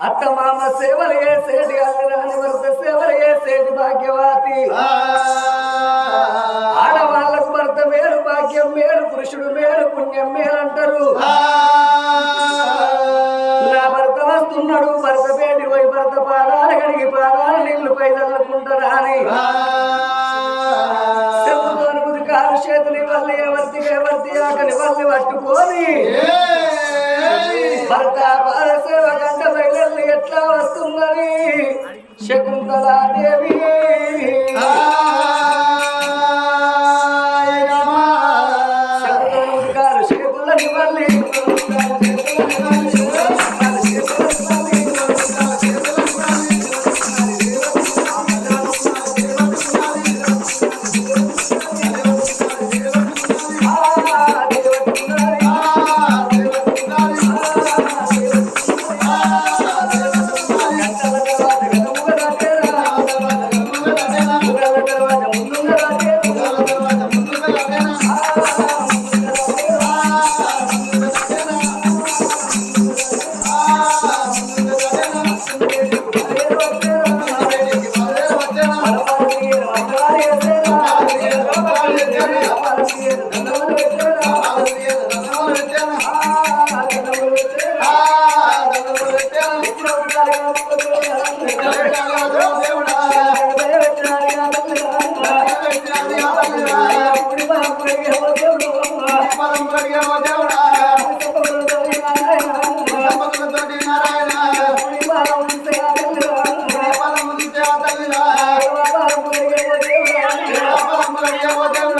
అత్త మామ సేవలు చేసేటి అల్లరాని భర్త సేవలు చేసేటి భాగ్యవాతి. ఆడవాళ్ళకు భర్త మేలు భాగ్యం మేలు పురుషుడు మేలు పుణ్యం మేలు అంటారు. నా భర్త వస్తున్నాడు భర్త పేటి పోయి భర్త పాదాలు కడిగి పాదాలు నీళ్ళు పై చల్లుకుంటారా అని కాలు చేతులు వల్లి ఎవరిది ఎవరిది ఆకలి వల్లి పట్టుకొని. భర్త బయలు ఎట్లా వస్తున్నది. శకుంతలాదేవి దేవ దేవ దేవ దేవ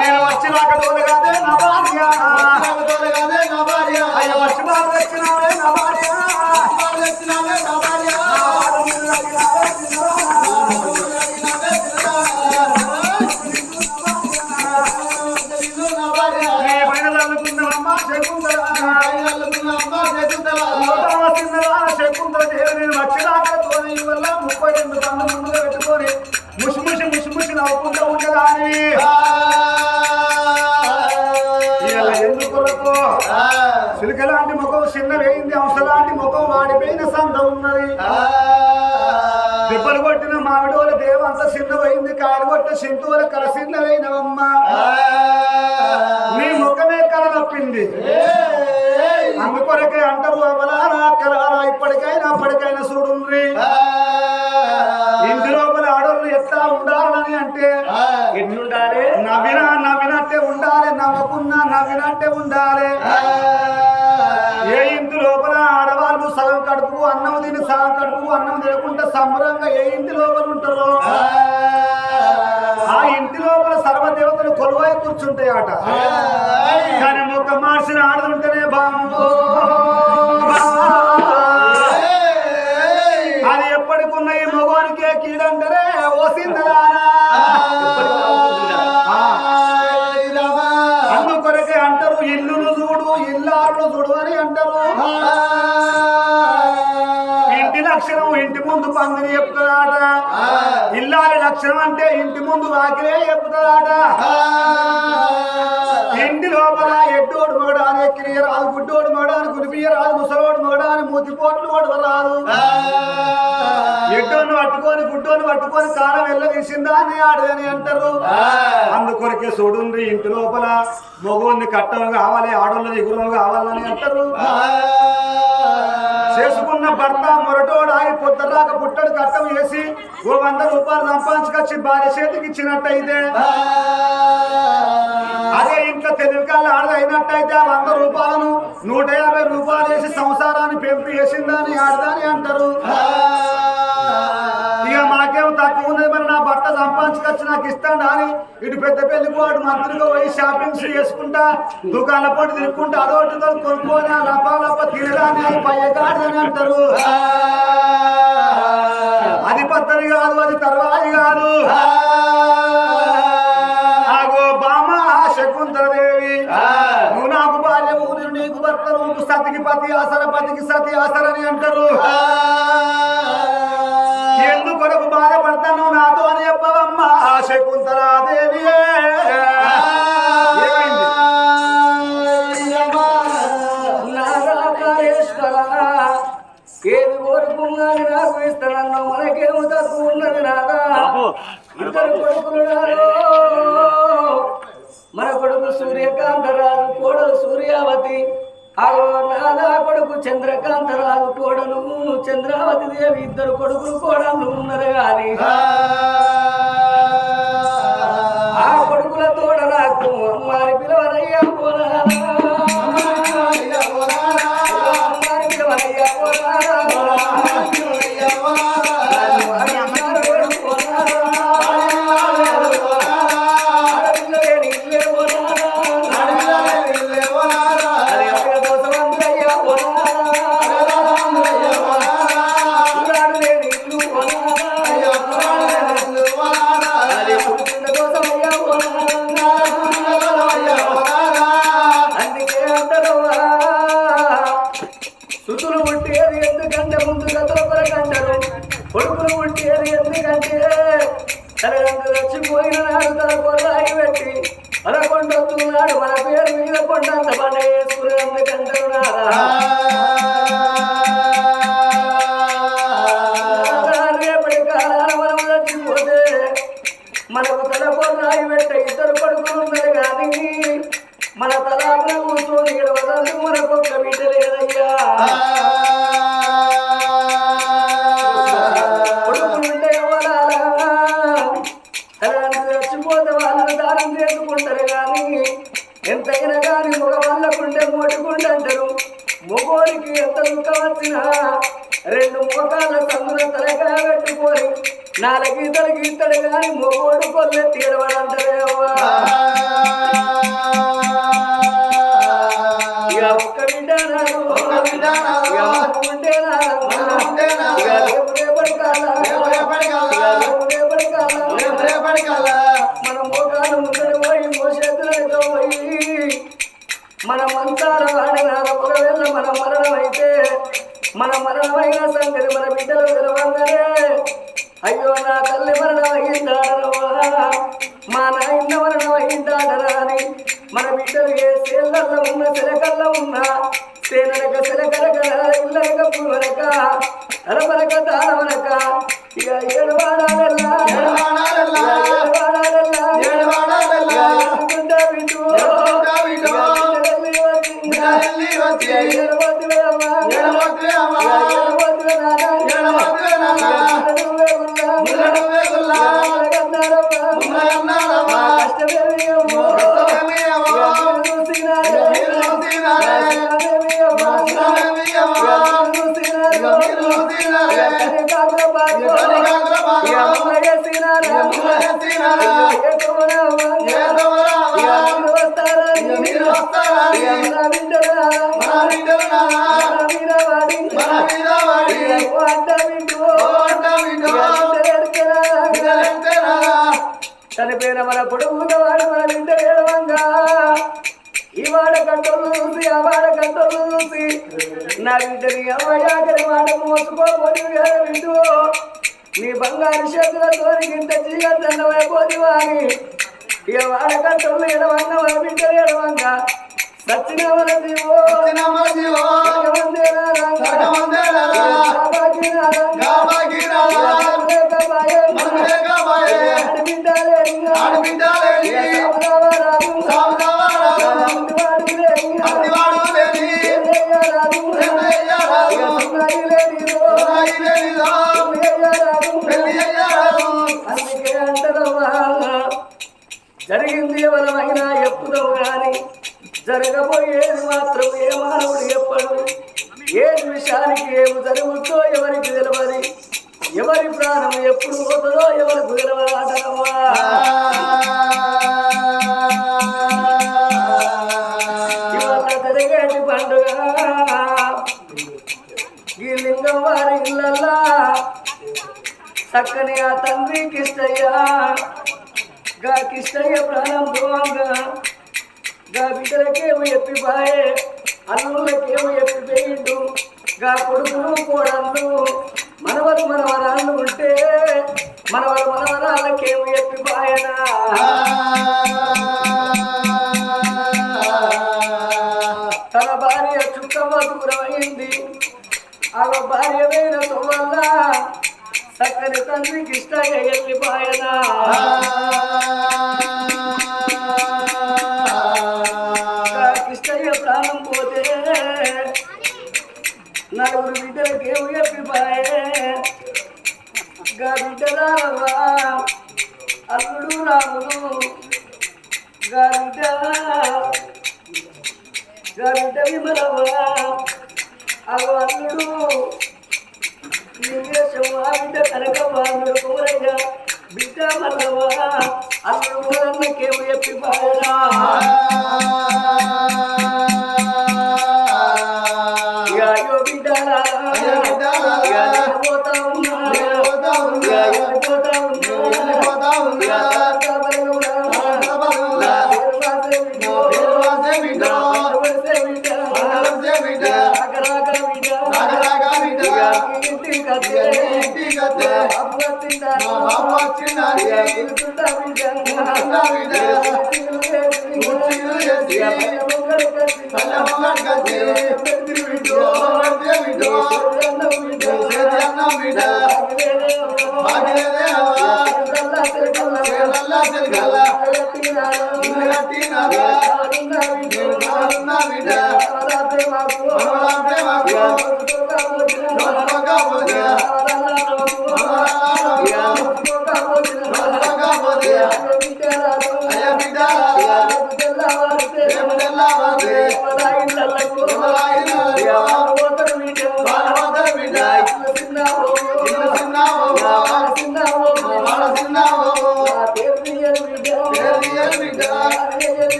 నేను వచ్చినాక తోలగాదే నా భార్య అయ్య వచ్చి బాబు వచ్చినాడే నా భార్య నీ పైన చల్లుకున్నావమ్మా శకుంతల. చిన్నదా శకుంతల దేవి నేను వచ్చినాక తోలి ముప్పై రెండు కన్ను ముందుగా పెట్టుకొని ముసిముసి ముసిముసి నవ్వుకుంటూ ఉండదాని ఇలా ఎందుకొరకు ముఖం చిన్న వేయింది అంశలాంటి ముఖం వాడిపోయిన సంత ఉన్నది. దెబ్బలు కొట్టిన మామిడోల దేవంత చిన్నవైంది కారు కొట్టిన సింతువుల కల చిన్నవైనవమ్మా నీ ముఖమే కల నొప్పింది అందుకొరకే అంటారు అవలానా ఇప్పటికైనా అప్పటికైనా చూడుండ్రి. ఇంటి లోపల అడవులు ఎట్లా ఉండాలని అంటే ఎట్లుండాలి? నవ్వినా నవ్వినట్టే ఉండాలి నవ్వకున్నా నవ్వినట్టే ఉండాలి. ఏ ఇంటి లోపల ఆడవాళ్ళు సగం కడుపు అన్నం తిని సగం కడుపు అన్నం తినకుండా సంబరంగా ఏ ఇంటి లోపల ఉంటారు? ఆ ఇంటి లోపల సర్వదేవతలు కొలువై కూర్చుంటాయట. కానీ ఒక మనిషిని ఆడుతుంటేనే బాము అది ఎప్పటికున్న ఈ మగవానికే కీడంటరే ఓసిందరానా లక్షణం ఇంటి ముందు పందిరి చెప్తుందాట ఇల్లారి లక్షణం అంటే ఇంటి ముందు వాకిలే చెప్తుందాట ఇంటి లోపల ఎడ్డోడు మగడాని ఎక్కిరియ రాదు గుడ్డోడు మగడాని గుడిపియ రాదు ముసలోడు మగడాని మూతిపోట్లు ఓడు రాదు. ఎడ్డోని పట్టుకొని గుడ్డోని పట్టుకొని కాలం వెళ్ళ తీసిందా అని ఆడదని అంటారు. అందుకొరకే చూడుండ్రి ఇంటి లోపల మగోని కట్టం కావాలి ఆడోళ్ళని ఎగురం కావాలని అంటారు. చేసుకున్న భర్త మొరటోడు ఆగి పొద్దురాక పుట్టడు కట్టం వేసి ఓ వంద రూపాయలు సంపాదించుకొచ్చి భార్య చేతికి ఇచ్చినట్టయితే? అదే ఇంట్లో తెలివికాళ్ళు ఆడది అయినట్టయితే ఆ వంద రూపాయలను నూట యాభై రూపాయలు వేసి సంసారాన్ని పెంపు వేసిందని ఆడదాని అంటారు. నాకు తక్కువ ఉన్నది మరి నా భర్త సంపాదించుకొచ్చి నాకు ఇస్తాడు అని ఇటు పెద్ద పెళ్ళికి వాడు మంత్రిగా పోయి షాపింగ్స్ చేసుకుంటా దుకాణాల పోటీ తిరుక్కుంటా అదొకటితో కొనుక్కొని ఆ లప లప తినడాన్ని అది పయ్యగాడని అంటారు. అది పత్తని కాదు అది తర్వాయి కాదు. ఆగో బామ శకుంతలదేవి నువ్వు నాకు భార్య ఊరు నీకు భర్త సతికి పతి ఆసర పతికి సతి ఆసరని అంటారు. శకుంతలాదేవి ఏమైంది? ఏది కోరుకున్నది నాకు ఇస్తానన్నా మనకేమో తక్కువ ఉన్నది నాదా? ఇద్దరు కొడుకులు. మన కొడుకు సూర్యకాంతరాజు కోడలు సూర్యావతి అగో నాదా కొడుకు చంద్రకాంతరాజు కోడలు చంద్రావతి దేవి ఇద్దరు కొడుకులు కోడలు ఉన్నారు గాని తోడ మన ఒక్క బిడ్డ రేపటి కాలం రేపు రేపటి కాలం మన మోకాలు ముందర పోయి మోసేతులతో పోయి మన మంచాల వాడిన ఒకవేళ మన మరణం అయితే మన మరణమైన సంగతి మన బిడ్డలు తెలవందరే అయ్యో నా తల్లి మరణం అయిందాడరవ్వా మా నాయన మరణం అయిందాడరా అని మన బిడ్డలు ఏ సేళ్ళల్లో ఉన్న శిలకల్లో ఉన్న సేనలక శిలకలక ఇల్లక పువ్వనక అరమరక తాళవనక ఇక ఏడవాడాలెల్లా చనిపోయిన మన పొడుగున్న వాడు మన బిడ్డ ఏడవంగా. ఈ వాడ కంటోళ్ళు చూసి ఆ వాడ కంటోళ్ళు చూసి నా బిడ్డని అమ్మయాకరి మాట మోసుకోబోని వింటూ నీ బంగారు చేతులతో ఇంత చీకట్టన్నమైపోది వాని ఇక వాడ కంటోళ్ళు ఎడవంగా మన బిడ్డ ఎడవంగా. సచ్చిన మన జీవో. అందుకే జరిగింది ఎవరమైనా ఎప్పుడవు గాని జరగబోయేది మాత్రం ఏ మానవుడు ఎప్పడు. ఏది విషయానికి ఏమి జరుగుతో ఎవరికి తెలవని ఎవరి ప్రాణం ఎప్పుడు పోతుందో ఎవరికి తెలవదాటమ్మా ఇవాళ జరిగేటి పండుగ. ఈ లింగం వారి ఇళ్ళల్లా చక్కని ఆ తండ్రి కిష్టయ్య గా కిష్టయ్య ప్రాణం పోవంగా గా బిడ్డలకేమో ఎప్పిపాయే అల్లుళ్ళకేమో ఎప్పిపోయిండు గా కొడుకులు కోడళ్ళు మనవరు మనవరాళ్ళు ఉంటే మనవరు మనవరాళ్ళకేమో ఎప్పిపాయనా బాయనా చక్కని తండ్రికి ఇష్టంగా వెళ్ళిపోయనా కిష్టయ్య ప్రాణం పోతే నలుగురు బిడ్డలకేమో చెప్పిపోయే గా బిడ్డలావా అల్లుడు రాముడు గా బిడ్డ గా బిడ్డ విమలవా అగో అల్లుడు లింగేశం ఆ బిడ్డ కనక బాలుడు కుమరయ్య బిడ్డ మల్లవా అల్లుడు మూలన్నకేమో చెప్పిపోయనా ఇక అయ్యో బిడ్డలా ఇక నేను పోతా ఉన్నా వెళ్ళిపోతా ఉన్నా ఇక ఇంటికి కత్తే, నా బాబు వచ్చిండారు, ఇక కూర్చుంటా బిడ్డ, కుర్చీలు వేసి, ఇక పల్లె ముంగడు కట్టి, పెద్దిరి బిడ్డ, అన్నం బిడ్డ, రేపు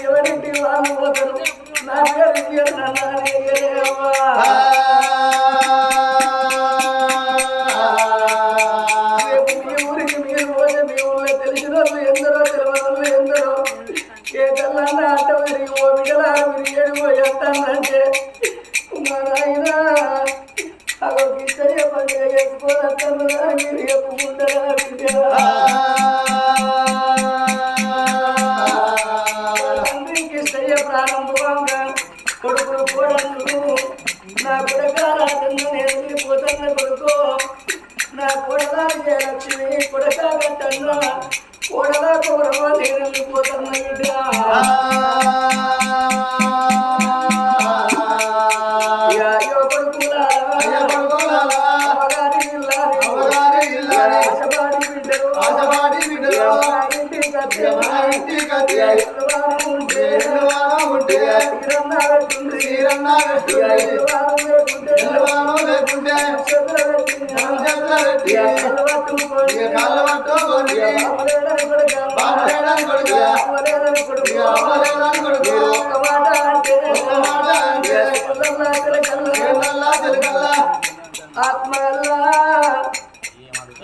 ఎవరింటి వాళ్ళు పోతారు నా పేరు ఇయ్యరు గట్టన్న కొడలా కౌరవ నేను వెళ్ళిపోతున్న బిడ్డ? ఆశపాడి బిడ్డ బిడ్డలు ఆశపాటి బిడ్డలు మా ఇంటికి వచ్చే మా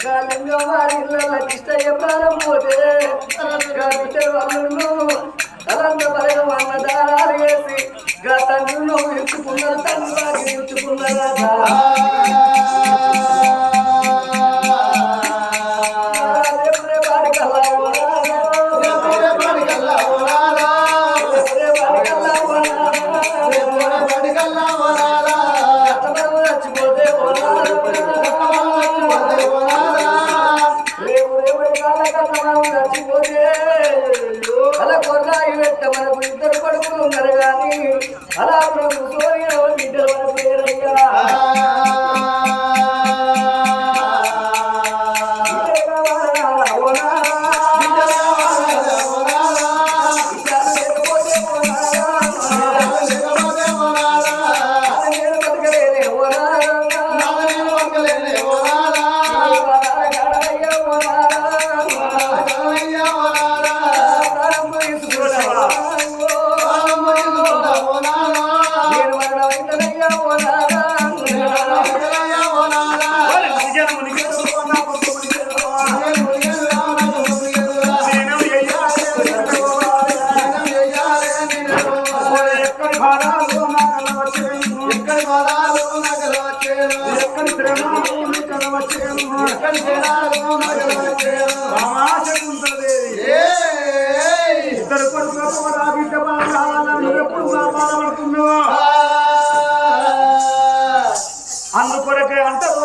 కాలంగా వారిళ్ళ కిష్టయ్య ప్రాణం పోతే బిడ్డలు అల్లుళ్ళు తలంత పరగ వేసి గా ఇచ్చుకున్నారు వారికి తేడాలు నాకు వచ్చేను. ఏయ్! ఇద్దరు ఆ బిడ్డ బాధ కావాలని నువ్వు ఎప్పుడు బాధపడుతున్నావు అందుకొరకే అంటారు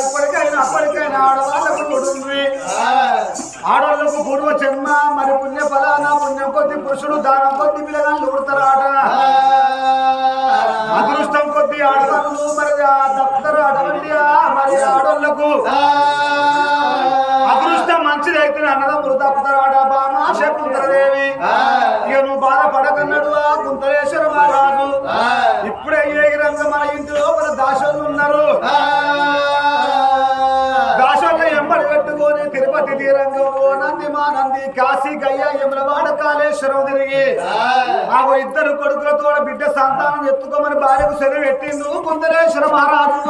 ఇప్పటికైనా అప్పటికైనా ఆడవాళ్ళకు పుడుతుంది ఆడవాళ్ళకు పూర్వ జన్మ మరి పుణ్య ఫలానా పుణ్యం కొద్ది పురుషుడు దానం కొద్ది పిల్లగాళ్ళు ఆట అదృష్టం కొద్ది ఆడవాళ్ళు మరి దప్తరు అటువంటి మరి ఆడవాళ్ళకు అదృష్టం మంచిదైతే అన్నదమ్ములు తప్పుతారాట బామా శకుంతలదేవి ఇక నువ్వు బాధపడకన్నాడు ఆ కుంతలేశ్వర మహారాజు. ఇప్పుడే ఏ రంగం మన ఇంటిలో మన దాసోళ్ళు ఉన్నారు? నది తీరంగంలో నందిమానంది కాశీ గయ్య యములవాడ కాళేశ్వరం తిరిగి నాకు ఇద్దరు కొడుకులతో బిడ్డ సంతానం ఎత్తుకోమని భార్యకు సెలవు పెట్టిండు. కుందరేశ్వర మహారాజు